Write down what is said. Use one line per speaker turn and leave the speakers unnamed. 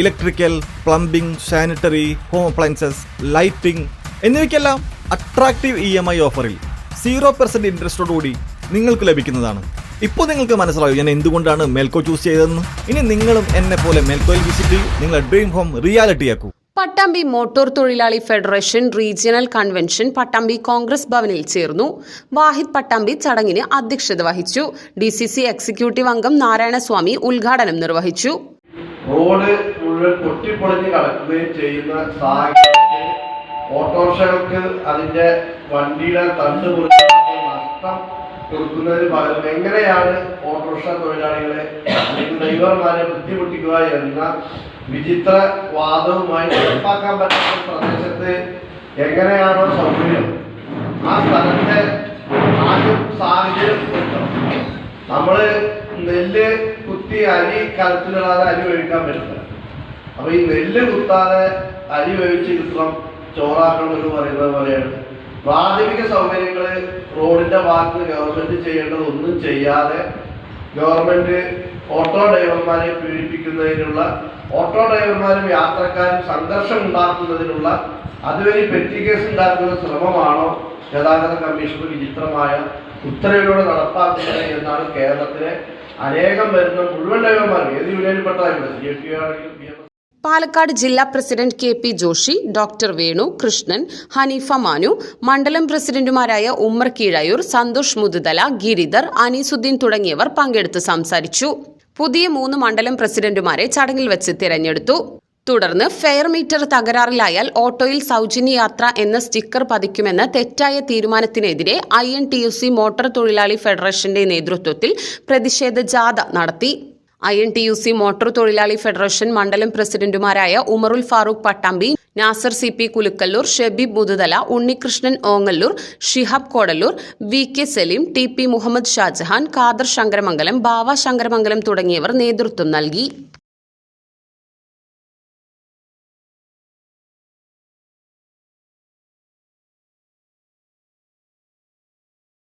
Electrical plumbing sanitary home appliances lighting എന്നിവയ്ക്കെല്ലാം attractive E M I ഓഫറിൽ zero percent ഇൻട്രസ്റ്റോടുകൂടി നിങ്ങൾക്ക് ലഭിക്കുന്നതാണ്. ഇപ്പോൾ നിങ്ങൾക്ക് മനസ്സിലാവും ഞാൻ എന്തുകൊണ്ടാണ് മെൽക്കോ ചൂസ് ചെയ്തതെന്ന്? ഇനി നിങ്ങളും എന്നെ പോലെ മേൽക്കോയിൽ വിസിറ്റ് ചെയ്യും. നിങ്ങളുടെ ഡ്രീം ഹോം റിയാലിറ്റി ആക്കൂ.
പട്ടാമ്പി മോട്ടോർ തൊഴിലാളി federation regional convention Pattambi Congress ഭവനിൽ ചേർന്നു. വാഹിദ് പട്ടാമ്പി ചടങ്ങിന് അധ്യക്ഷത വഹിച്ചു. ഡി എക്സിക്യൂട്ടീവ് അംഗം നാരായണസ്വാമി ഉദ്ഘാടനം നിർവഹിച്ചു.
റോഡ് മുഴുവൻ പൊട്ടിപ്പൊളിഞ്ഞ് കിടക്കുകയും ചെയ്യുന്ന സാഹചര്യത്തിൽ ഓട്ടോറിക്ഷകൾക്ക് അതിന്റെ വണ്ടിയുടെ തണ്ട് മുറിച്ചുള്ള നഷ്ടം കൊടുക്കുന്നതിന് പകരം എങ്ങനെയാണ് ഓട്ടോറിക്ഷ തൊഴിലാളികളെ ഡ്രൈവർമാരെ ബുദ്ധിമുട്ടിക്കുക എന്ന വിചിത്ര വാദവുമായി നടപ്പാക്കാൻ പറ്റുന്ന പ്രദേശത്ത് എങ്ങനെയാണോ സൗകര്യം? ആ സ്ഥലത്തെ ആദ്യം സാഹചര്യം നമ്മൾ നെല്ല് കുത്തി അരി കലത്തിലിടാതെ അരി വേവിക്കാൻ പറ്റില്ല. അപ്പൊ ഈ നെല്ല് കുത്താതെ അരി വേവിച്ച് കിട്ടണം ചോറാക്കണം എന്ന് പറയുന്നത് പോലെയാണ്. പ്രാഥമിക സൗകര്യങ്ങൾ റോഡിന്റെ ഭാഗത്ത് ഗവൺമെന്റ് ചെയ്യേണ്ടത് ഒന്നും ചെയ്യാതെ ഗവൺമെന്റ് ഓട്ടോ ഡ്രൈവർമാരെ പീഡിപ്പിക്കുന്നതിനുള്ള ഓട്ടോ ഡ്രൈവർമാരും യാത്രക്കാരും സംഘർഷം ഉണ്ടാക്കുന്നതിനുള്ള അതുവഴി പെറ്റി കേസ് ഉണ്ടാക്കുന്ന ശ്രമമാണോ ഗതാഗത കമ്മീഷൻ വിചിത്രമായ ഉത്തരവിലൂടെ നടപ്പാക്കുന്നത് എന്നാണ് കേരളത്തിലെ അനേകം വരുന്ന മുഴുവൻ ഡ്രൈവർമാർ ഏത് യൂണിയനിൽപ്പെട്ടതായിട്ടുണ്ട് സി എഫ് ആണെങ്കിലും
പാലക്കാട് ജില്ലാ president K P Joshi doctor Venu Krishnan Hanifa Manu മണ്ഡലം പ്രസിഡന്റുമാരായ ഉമ്മർ കീഴയൂർ സന്തോഷ് മുതുതല ഗിരിധർ അനീസുദ്ദീൻ തുടങ്ങിയവർ പങ്കെടുത്ത് സംസാരിച്ചു. പുതിയ മൂന്ന് മണ്ഡലം പ്രസിഡന്റുമാരെ ചടങ്ങിൽ വെച്ച് തിരഞ്ഞെടുത്തു. തുടർന്ന് ഫെയർ മീറ്റർ തകരാറിലായാൽ ഓട്ടോയിൽ സൗജന്യ യാത്ര എന്ന സ്റ്റിക്കർ പതിക്കുമെന്ന തെറ്റായ തീരുമാനത്തിനെതിരെ I N T U C motor തൊഴിലാളി ഫെഡറേഷന്റെ നേതൃത്വത്തിൽ പ്രതിഷേധ ജാഥ നടത്തി. I N T U C motor തൊഴിലാളി ഫെഡറേഷൻ മണ്ഡലം പ്രസിഡന്റുമാരായ Umarul Farooq Pattambi Nasar C P Kulukkallur Shebeeb Muthuthala Unnikrishnan Ongallur Shihab Kodallur V K Saleem T P Muhammad Shajahan Khader Sankaramangalam Bava Sankaramangalam തുടങ്ങിയവർ നേതൃത്വം നൽകി.